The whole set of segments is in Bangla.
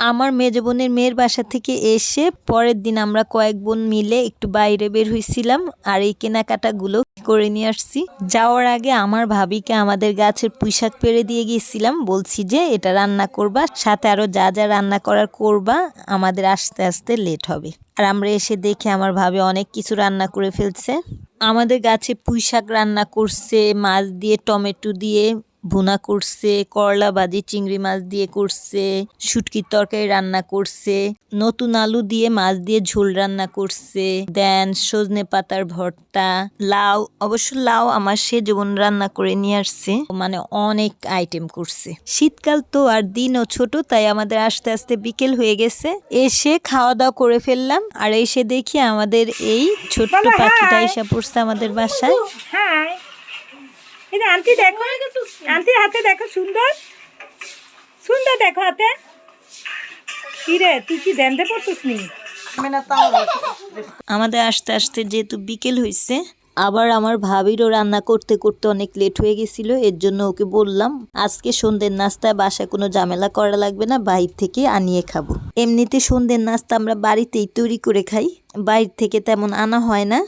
আমার মেজ বোনের মেয়ের বাসা থেকে এসে পরের দিন আমরা কয়েক বোন মিলে একটু বাইরে বের হয়েছিলাম আর এই কেনাকাটাগুলো করে নিয়ে আসছি। যাওয়ার আগে আমার ভাবিকে আমাদের গাছের পুঁইশাক পেরে দিয়ে গিয়েছিলাম বলছি যে, এটা রান্না করবা, সাথে আরও যা যা রান্না করার করবা, আমাদের আস্তে আস্তে লেট হবে। আর আমরা এসে দেখে আমার ভাবি অনেক কিছু রান্না করে ফেলছে। আমাদের গাছে পুঁই শাক রান্না করছে, মাছ দিয়ে, টমেটো দিয়ে ভুনা করছে করলা ভাজি চিংড়ি মাছ দিয়ে করছে শুটকির তরকারি রান্না করছে নতুন আলু দিয়ে মাছ দিয়ে ঝোল রান্না করছে দেন সজনে পাতার ভর্তা লাউ অবশ্য লাউ আমার সে জীবন রান্না করে নিয়ে আসছে মানে অনেক আইটেম করছে। শীতকাল তো আর দিনও ছোট তাই আমাদের আস্তে আস্তে বিকেল হয়ে গেছে এসে খাওয়া দাওয়া করে ফেললাম আর এসে দেখি আমাদের এই ছোট্ট পাখিটা এসে পড়ছে আমাদের বাসায়। এই যে আন্টি দেখো আন্টির হাতে দেখো সুন্দর। সুন্দর দেখো হাতে। কি রে তুই কি পড়ছিস নি আমাদের আস্তে আস্তে যেহেতু বিকেল হয়েছে আবার আমার ভাবিরও রান্না করতে করতে অনেক লেট হয়ে গেছিল এর জন্য ওকে বললাম আজকে সন্ধ্যের নাস্তায় বাসায় কোনো ঝামেলা করা লাগবে না বাইর থেকে আনিয়ে খাব। এমনিতে সন্ধ্যের নাস্তা আমরা বাড়িতেই তৈরি করে খাই বাইর থেকে তেমন আনা হয় না।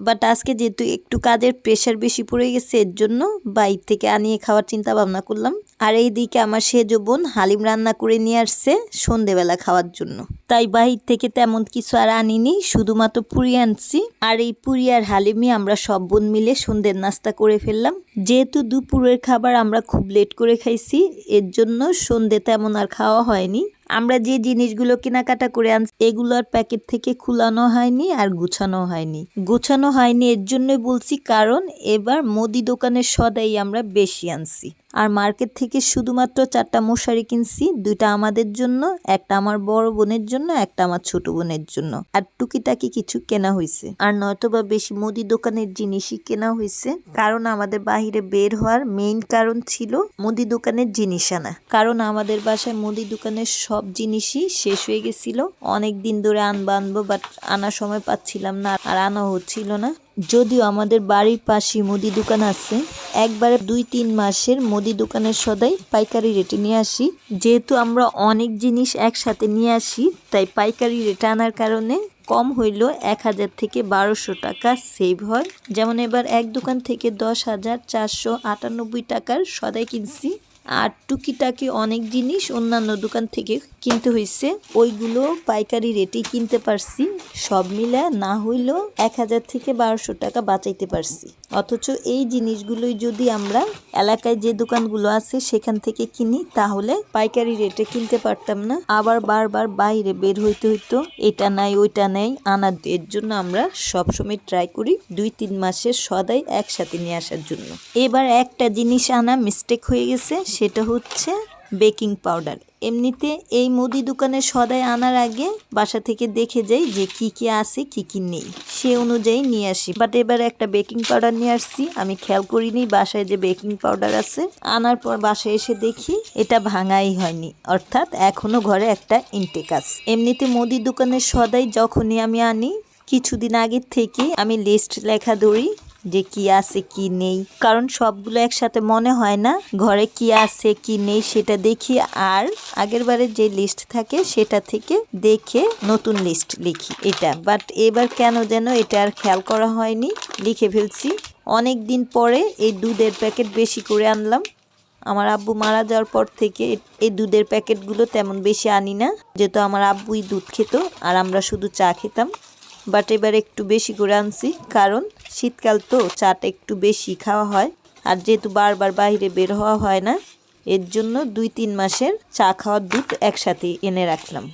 বাট আজকে যেহেতু একটু কাজের প্রেশার বেশি পড়ে গেছে, এর জন্য বাইর থেকে আনিয়ে খাওয়ার চিন্তা ভাবনা করলাম। আর এইদিকে আমার সেজ বোন হালিম রান্না করে নিয়ে আসছে সন্ধেবেলা খাওয়ার জন্য। তাই বাহির থেকে তেমন কিছু আর আনিনি, শুধুমাত্র পুরি আনছি। আর এই পুরি আর হালিমই আমরা সব বোন মিলে সন্ধ্যের নাস্তা করে ফেললাম। যেহেতু দুপুরের খাবার আমরা খুব লেট করে খাইছি, এর জন্য সন্ধে তেমন আর খাওয়া হয়নি। আমরা যে জিনিসগুলো কেনাকাটা করে আনছি, এগুলোর প্যাকেট থেকে খুলানো হয়নি আর গুছানো হয়নি। গোছানো হয়নি এর জন্যই বলছি কারণ এবার মোদি দোকানের সদাই আমরা বেশি আনছি। আর মার্কেট থেকে শুধুমাত্র চারটা মশারি কিনছি, দুইটা আমাদের জন্য, একটা আমার বড় বোনের জন্য, একটা আমার ছোট বোনের জন্য। আর টুকিটাকি কিছু কেনা হয়েছে আর নয়তোবা বেশি মুদি দোকানের জিনিসই কেনা হয়েছে কারণ আমাদের বাহিরে বের হওয়ার মেইন কারণ ছিল মুদি দোকানের জিনিস আনা। কারণ আমাদের বাসায় মুদি দোকানের সব জিনিসই শেষ হয়ে গেছিল। অনেক দিন ধরে আনব আনব বাট আনার সময় পাচ্ছিলাম না, আর আনা হচ্ছিল না। যদিও আমাদের বাড়ির পাশে মুদি দোকান আছে, একবারে দুই তিন মাসের মুদি দোকানের সদাই পাইকারি রেটে নিয়ে আসি। যেহেতু আমরা অনেক জিনিস একসাথে নিয়ে আসি, তাই পাইকারি রেটে আনার কারণে কম হইলেও এক হাজার থেকে বারোশো টাকা সেভ হয়। যেমন এবার এক দোকান থেকে দশ হাজার চারশো আটানব্বই টাকার সদাই কিনছি। আর টুকিটাকি অনেক জিনিস অন্যান্য দোকান থেকে কিনতে হয়েছে ওইগুলো পাইকারি রেটেই কিনতে পারছি। সব মিলে না হইলেও এক হাজার থেকে বারোশো টাকা বাঁচাইতে পারছি। অথচ এই জিনিসগুলোই যদি আমরা এলাকায় যে দোকানগুলো আছে সেখান থেকে কিনি, তাহলে পাইকারি রেটে কিনতে পারতাম না। আবার বারবার বাইরে বের হইতে হইতো, এটা নাই, ওইটা নেই। আনার এর জন্য আমরা সবসময় ট্রাই করি দুই তিন মাসের সদাই একসাথে নিয়ে আসার জন্য। এবার একটা জিনিস আনা মিস্টেক হয়ে গেছে সেটা হচ্ছে বেকিং পাউডার। এমনিতে এই মুদি দোকানে সদাই আনার আগে বাসা থেকে দেখে যাই যে কি কি আছে, কি কি নেই। সে অনুযায়ী নিয়ে আসি। বাট এবার একটা বেকিং পাউডার নিয়ে আসছি। আমি খেয়াল করিনি বাসায় যে বেকিং পাউডার আছে। আনার পর বাসায় এসে দেখি এটা ভাঙাই হয়নি। অর্থাৎ এখনও ঘরে একটা ইনটেক আছে। এমনিতে মুদি দোকানের সদাই যখনই আমি আনি, কিছুদিন আগের থেকে আমি লিস্ট লেখা ধরি যে কি আছে, কি নেই। কারণ সবগুলো একসাথে মনে হয় না ঘরে কি আছে, কি নেই সেটা দেখি। আর আগের বারে যে লিস্ট থাকে সেটা থেকে দেখে নতুন লিস্ট লিখি এটা। বাট এবার কেন যেন এটা আর খেয়াল করা হয়নি, লিখে ফেলছি। অনেক দিন পরে এই দুধের প্যাকেট বেশি করে আনলাম। আমার আব্বু মারা যাওয়ার পর থেকে এই দুধের প্যাকেটগুলো তেমন বেশি আনি না। যেহেতু আমার আব্বুই দুধ খেত আর আমরা শুধু চা খেতাম। বাট এবার একটু বেশি করে আনছি। কারণ শীতকাল তো চাটা একটু বেশি খাওয়া হয়। আর যেহেতু বারবার বাইরে বের হওয়া হয় না, এর জন্য দুই তিন মাসের চা খাওয়ার দুধ একসাথে এনে রাখলাম।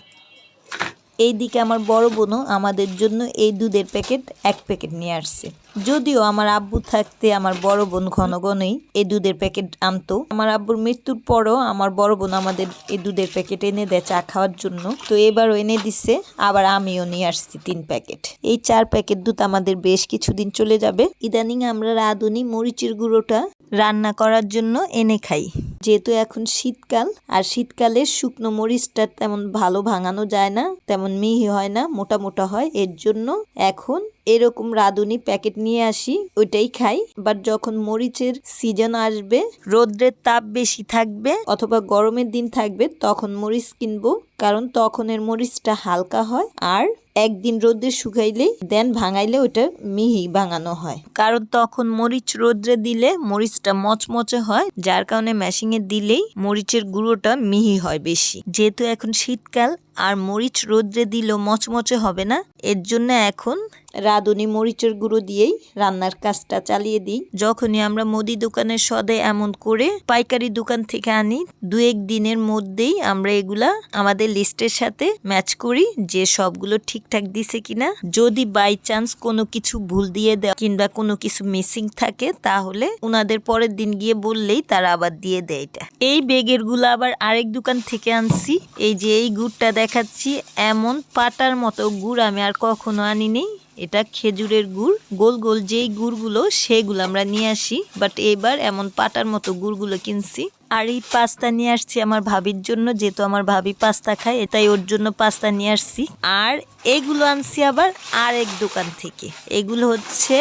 এই দিকে আমার বড় বোনও আমাদের জন্য এই দুধের প্যাকেট এক প্যাকেট নিয়ে আসছে। যদিও আমার আব্বু থাকতে আমার বড় বোন ঘন ঘনই এই দুধের প্যাকেট আনতো। আমার আব্বুর মৃত্যুর পরও আমার বড় বোন আমাদের এই দুধের প্যাকেট এনে দেয় চা খাওয়ার জন্য। তো এবারও এনে দিচ্ছে আবার আমিও নিয়ে আসছি তিন প্যাকেট। এই চার প্যাকেট দুধ আমাদের বেশ কিছুদিন চলে যাবে। ইদানিং আমরা রাঁধুনি মরিচের গুঁড়োটা রান্না করার জন্য এনে খাই। যেহেতু এখন শীতকাল, আর শীতকালে শুকনো মরিচটা তেমন ভালো ভাঙানো যায় না, তেমন মিহি হয় না, মোটা মোটা হয়। এর জন্য এখন এরকম রাঁধুনি প্যাকেট নিয়ে আসি, ওইটাই খাই। বাট যখন মরিচের সিজন আসবে, রোদ্রের তাপ বেশি থাকবে অথবা গরমের দিন থাকবে, তখন মরিচ কিনবো। কারণ তখন এর মরিচটা হালকা হয় আর একদিন রোদ্রে শুকাইলেই দেন ভাঙাইলে ওটা মিহি ভাঙানো হয়। কারণ তখন মরিচ রোদ্রে দিলে মরিচটা মচমচে হয়, যার কারণে মেশিংয়ে দিলেই মরিচের গুঁড়োটা মিহি হয় বেশি। যেহেতু এখন শীতকাল আর মরিচ রোদ্রে দিলেও মচমচে হবে না। এর জন্য এখন রাঁধুনি মরিচের গুঁড়ো দিয়েই রান্নার কাজটা চালিয়ে দিই। যখনই আমরা মুদি দোকানের সদে এমন করে পাইকারি দোকান থেকে আনি দু এক দিনের মধ্যেই আমরা এগুলা আমাদের লিস্টের সাথে ম্যাচ করি যে সবগুলো ঠিকঠাক দিছে কিনা। যদি বাই চান্স কোনো কিছু ভুল দিয়ে দেয় কিংবা কোনো কিছু মিসিং থাকে, তাহলে ওনাদের পরের দিন গিয়ে বললেই তারা আবার দিয়ে দেয় এটা। এই বেগেরগুলো আবার আরেক দোকান থেকে আনছি। এই যে এই গুড়টা দেখাচ্ছি এমন পাটার মতো গুড় আমি আর কখনো আনিনি। এটা খেজুরের গুড়। গোল গোল যেই গুড়গুলো, সেগুলো আমরা নিয়ে আসি। বাট এবার এমন পাটার মতো গুড়গুলো কিনছি। আর এই পাস্তা নিয়ে আসছি আমার ভাবির জন্য, যেহেতু আমার ভাবি পাস্তা খায়, এটাই ওর জন্য পাস্তা নিয়ে আসছি। আর এগুলো আনছি আবার আরেক দোকান থেকে। এগুলো হচ্ছে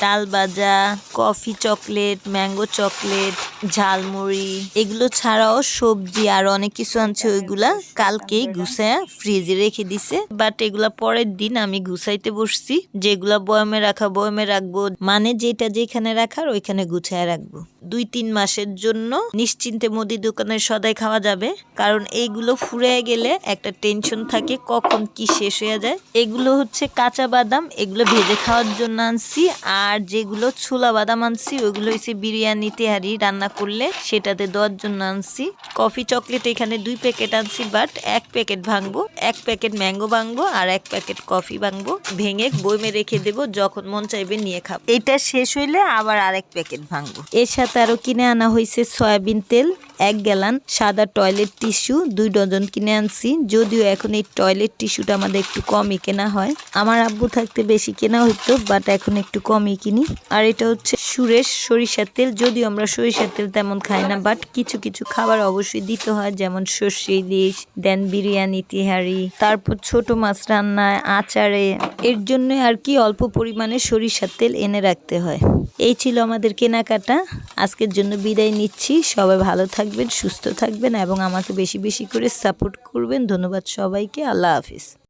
ডাল ভাজা, coffee chocolate, mango chocolate jhalmuri, এগুলো ছাড়াও সবজি আর অনেক কিছু আনছে ওইগুলা। কালকেই গুছায় ফ্রিজে রেখে দিছে। বাট এগুলা পরের দিন আমি গুছাইতে বসছি। যেগুলা বয়মে রাখা, বয়মে রাখব। মানে যেটা যেখানে রাখার, ওইখানে গুছায় রাখব। দুই তিন মাসের জন্য নিশ্চিন্তে মুদি দোকানের সদাই খাওয়া যাবে। কারণ এইগুলো ফুরে গেলে একটা টেনশন থাকে কখন কি শেষ হয়ে যায়। এগুলো হচ্ছে কাঁচা বাদাম, এগুলো ভেজে খাওয়ার জন্য আনছি। আর যেগুলো ছোলা বাদাম আনছি, ওইগুলো হচ্ছে বিরিয়ানি, তেহারি রান্না করলে সেটাতে দেওয়ার জন্য আনছি। কফি, চকলেট এখানে দুই প্যাকেট আনছি, বাট এক প্যাকেট ভাঙবো, এক প্যাকেট ম্যাঙ্গো ভাঙবো আর এক প্যাকেট কফি ভাঙবো। ভেঙে বইমে রেখে দেবো, যখন মন চাইবে নিয়ে খাব। এটা শেষ হইলে আবার আরেক প্যাকেট ভাঙবো। এর সাথে আরও কিনে আনা হয়েছে সয়াবিন তেল, এক গ্যালান সাদা টয়লেট টিস্যু, দুই ডজন কিনে আনছি। যদিও এখন এই টয়লেট টিস্যুটা আমাদের একটু কমই কেনা হয়। আমার আব্বু থাকতে বেশি কেনা হতো বাট এখন একটু কমই কিনি। আর এটা হচ্ছে সুরেশ সরিষার তেল। যদিও আমরা সরিষার তেল তেমন খাই না বাট কিছু কিছু খাবার অবশ্যই দিতে হয়, যেমন সর্ষে ইলিশ, দেন বিরিয়ানি, তিহারি, তারপর ছোট মাছ রান্নায়, আচারে। এর জন্য আর কি অল্প পরিমাণে সরিষার তেল এনে রাখতে হয়। এই ছিল আমাদের কেনাকাটা। আজকের জন্য বিদায় নিচ্ছি। সবাই ভালো থাকবেন, সুস্থ থাকবেন এবং আমাকে বেশি বেশি করে সাপোর্ট করবেন। ধন্যবাদ সবাইকে। আল্লাহ হাফিজ।